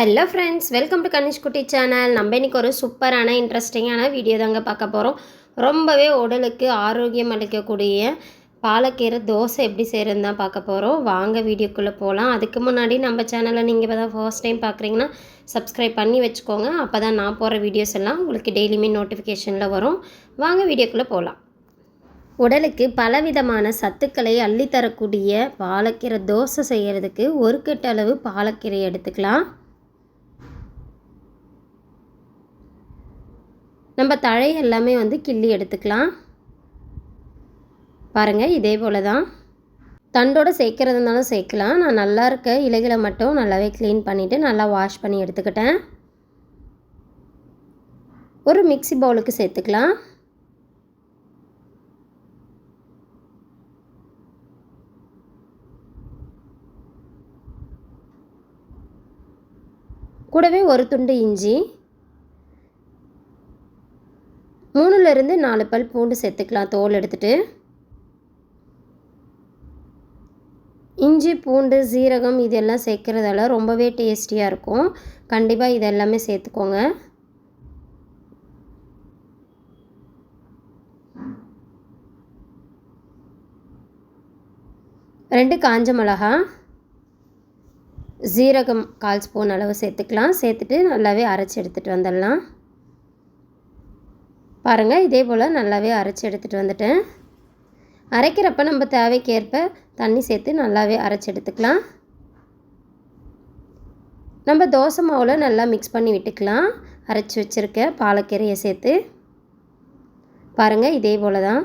Hello friends welcome to Kanish Kutty channel நம்ம இன்னைக்கு ஒரு சூப்பரான இன்ட்ரெஸ்டிங்கான வீடியோ தாங்க பார்க்க போகிறோம் ரொம்பவே உடலுக்கு ஆரோக்கியம் அளிக்கக்கூடிய பாலக்கீரை தோசை எப்படி செய்கிறதுன்னு தான் பார்க்க போகிறோம் வாங்க வீடியோக்குள்ளே போகலாம் அதுக்கு முன்னாடி நம்ம சேனலை நீங்கள் இப்போ தான் ஃபர்ஸ்ட் டைம் பார்க்குறீங்கன்னா சப்ஸ்கிரைப் பண்ணி வச்சுக்கோங்க. அப்போ தான் நான் போகிற வீடியோஸ் எல்லாம் உங்களுக்கு டெய்லியுமே நோட்டிஃபிகேஷனில் வரும். வாங்க வீடியோக்குள்ளே போகலாம் உடலுக்கு பலவிதமான சத்துக்களை அள்ளித்தரக்கூடிய பாலக்கீரை தோசை செய்கிறதுக்கு ஒரு கட்ட அளவு பாலக்கீரை எடுத்துக்கலாம். நம்ம தழை எல்லாமே வந்து கிள்ளி எடுத்துக்கலாம். பாருங்கள் இதே போல் தான் தண்டோடு சேர்க்கறதுனாலும் சேர்க்கலாம். நான் நல்லா இருக்க இலைகளை மட்டும் நல்லாவே க்ளீன் பண்ணிவிட்டு நல்லா வாஷ் பண்ணி எடுத்துக்கிட்டேன். ஒரு மிக்சி பவுலுக்கு சேர்த்துக்கலாம். கூடவே ஒரு துண்டு இஞ்சி. மூணுலேருந்து நாலு பல் பூண்டு சேர்த்துக்கலாம். தோல் எடுத்துகிட்டு இஞ்சி பூண்டு சீரகம் இதெல்லாம் சேர்க்குறதால ரொம்பவே டேஸ்டியாக இருக்கும். கண்டிப்பாக இது எல்லாமே சேர்த்துக்கோங்க. ரெண்டு காஞ்ச மிளகா ஜீரகம் கால் ஸ்பூன் அளவு சேர்த்துக்கலாம். சேர்த்துட்டு நல்லாவே அரைச்சி எடுத்துகிட்டு வந்துடலாம். பாருங்கள் இதே போல் நல்லாவே அரைச்சி எடுத்துகிட்டு வந்துட்டேன். அரைக்கிறப்ப நம்ம தேவைக்கேற்ப தண்ணி சேர்த்து நல்லாவே அரைச்சி எடுத்துக்கலாம். நம்ம தோசை மாவில் நல்லா மிக்ஸ் பண்ணி விட்டுக்கலாம். அரைச்சி வச்சுருக்க பாலக்கீரையை சேர்த்து. பாருங்கள் இதே போல் தான்.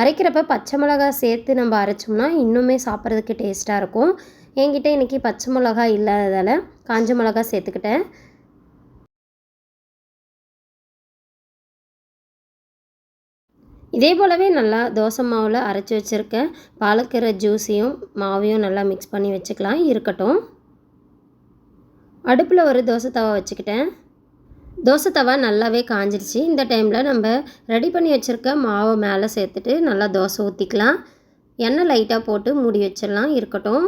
அரைக்கிறப்ப பச்சை மிளகா சேர்த்து நம்ம அரைச்சோம்னா இன்னுமே சாப்பிட்றதுக்கு டேஸ்ட்டாக இருக்கும். என்கிட்ட இன்றைக்கி பச்சை மிளகா இல்லாததால் காஞ்ச மிளகா சேர்த்துக்கிட்டேன். இதே போலவே நல்லா தோசை மாவில் அரைச்சி வச்சுருக்க பாலக்கீரை ஜூஸையும் மாவையும் நல்லா மிக்ஸ் பண்ணி வச்சுக்கலாம். இருக்கட்டும். அடுப்பில் ஒரு தோசை தவா வச்சுக்கிட்டேன். தோசை தவா நல்லாவே காஞ்சிருச்சு. இந்த டைமில் நம்ம ரெடி பண்ணி வச்சுருக்க மாவை மேலே சேர்த்துட்டு நல்லா தோசை ஊற்றிக்கலாம் எண்ணெய் லைட்டாக போட்டு மூடி வச்சிடலாம். இருக்கட்டும்.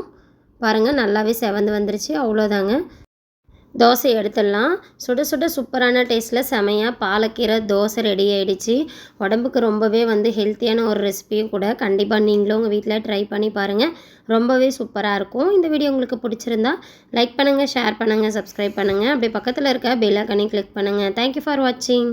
பாருங்கள் நல்லாவே செவந்து வந்துருச்சு. அவ்வளோதாங்க தோசை எடுத்துடலாம். சுட சுட சூப்பரான டேஸ்ட்டில் செமையாக பாலக்கீரை தோசை ரெடி ஆகிடுச்சு உடம்புக்கு ரொம்பவே வந்து ஹெல்த்தியான ஒரு ரெசிபியும் கூட கண்டிப்பாக நீங்களும் உங்கள் வீட்டில் ட்ரை பண்ணி பாருங்கள் ரொம்பவே சூப்பராக இருக்கும். இந்த வீடியோ உங்களுக்கு பிடிச்சிருந்தா லைக் பண்ணுங்கள் ஷேர் பண்ணுங்கள் சப்ஸ்கிரைப் பண்ணுங்கள் அப்படியே பக்கத்தில் இருக்க பெல் ஐக்கனையும் கிளிக் பண்ணுங்கள் தேங்க்யூ ஃபார் வாட்சிங்